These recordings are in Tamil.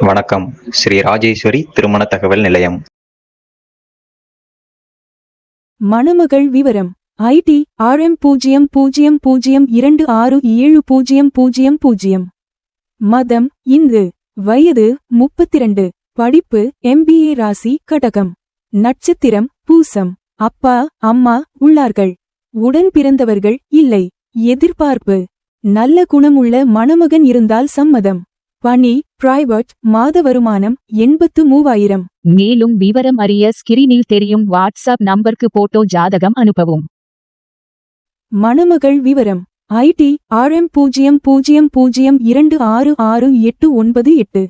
வணக்கம். ஸ்ரீ ராஜேஸ்வரி திருமண தகவல் நிலையம். மணமகள் விவரம். ஐடி ஆர்எம் பூஜ்ஜியம் பூஜ்ஜியம் பூஜ்ஜியம் இரண்டு ஆறு ஏழு பூஜ்ஜியம் பூஜ்ஜியம் பூஜ்ஜியம். மதம் இந்து. வயது முப்பத்திரண்டு. படிப்பு எம்பிஏ ராசி கடகம். நட்சத்திரம் பூசம். அப்பா அம்மா உள்ளார்கள். உடன் பிறந்தவர்கள் இல்லை. எதிர்பார்ப்பு. நல்ல குணமுள்ள மணமகன் இருந்தால் சம்மதம். பணி பிரைவேட் மாத வருமானம் எண்பத்து மூவாயிரம். மேலும் விவரம் அறிய ஸ்கிரீனில் தெரியும் வாட்ஸ்அப் நம்பருக்கு போட்டோ ஜாதகம் அனுப்பவும். மணமகள் விவரம் ஐடி ஆர்எம் பூஜ்ஜியம் பூஜ்ஜியம் பூஜ்ஜியம் இரண்டு ஆறு ஆறு எட்டு ஒன்பது எட்டு.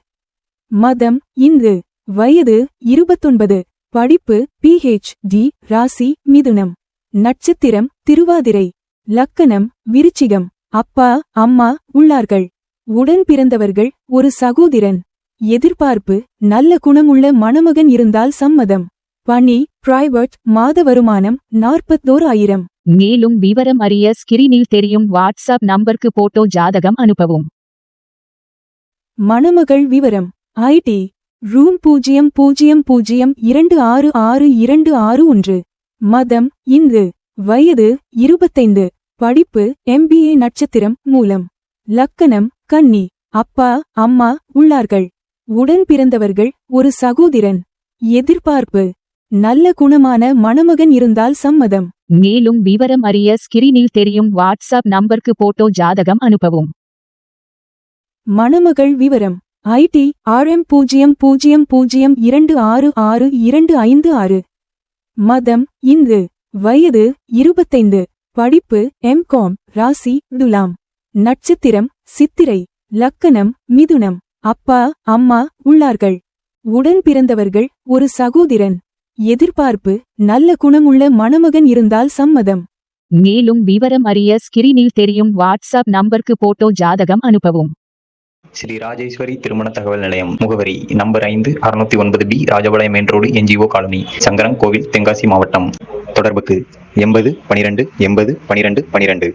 மதம் இந்து வயது இருபத்தொன்பது. படிப்பு பிஹெச் டி ராசி மிதுனம். நட்சத்திரம் திருவாதிரை. லக்கணம் விருச்சிகம். அப்பா அம்மா உள்ளார்கள். உடன் பிறந்தவர்கள் ஒரு சகோதரன். எதிர்பார்ப்பு நல்ல குணமுள்ள மணமகன் இருந்தால் சம்மதம். பணி பிரைவேட் மாத வருமானம் நாற்பத்தோர் ஆயிரம் மேலும் விவரம் அறிய ஸ்கிரீனில் தெரியும் வாட்ஸ்அப் நம்பருக்கு போட்டோ ஜாதகம் அனுப்பவும். மணமகள் விவரம் ஐடி ரூம் பூஜ்ஜியம் பூஜ்ஜியம் பூஜ்ஜியம் இரண்டு ஆறு ஆறு இரண்டு ஆறு ஒன்று. மதம் இந்து வயது இருபத்தைந்து. படிப்பு எம்பிஏ நட்சத்திரம் மூலம். லக்கணம் கன்னி அப்பா அம்மா உள்ளார்கள். உடன் பிறந்தவர்கள் ஒரு சகோதரன். எதிர்பார்ப்பு. நல்ல குணமான மணமகன் இருந்தால் சம்மதம். மேலும் விவரம் அறிய ஸ்கிரீனில் தெரியும் வாட்ஸ்அப் நம்பருக்கு போட்டோ ஜாதகம் அனுப்பவும். மணமகள் விவரம். ஐடி ஆர்எம் பூஜ்ஜியம் பூஜ்ஜியம் பூஜ்ஜியம் இரண்டு ஆறு ஆறு இரண்டு ஐந்து ஆறு. மதம் இந்து. வயது இருபத்தைந்து. படிப்பு எம்காம் ராசி துலாம். நட்சத்திரம் சித்திரை லக்கணம் மிதுனம். அப்பா அம்மா உள்ளார்கள். உடன் பிறந்தவர்கள் ஒரு சகோதரன். எதிர்பார்ப்பு நல்ல குணமுள்ள மணமகன் இருந்தால் சம்மதம். மேலும் விவரம் அறிய ஸ்கிரீனில் தெரியும் வாட்ஸ்அப் நம்பருக்கு போட்டோ ஜாதகம் அனுப்பவும். ஸ்ரீ ராஜேஸ்வரி திருமண தகவல் நிலையம் முகவரி நம்பர் ஐந்து அறுநூத்தி ஒன்பது B Rajapalayam main road NGO colony Sankaran Kovil Tenkasi மாவட்டம். தொடர்புக்கு எண்பது பனிரெண்டு எண்பது பனிரெண்டு பனிரெண்டு.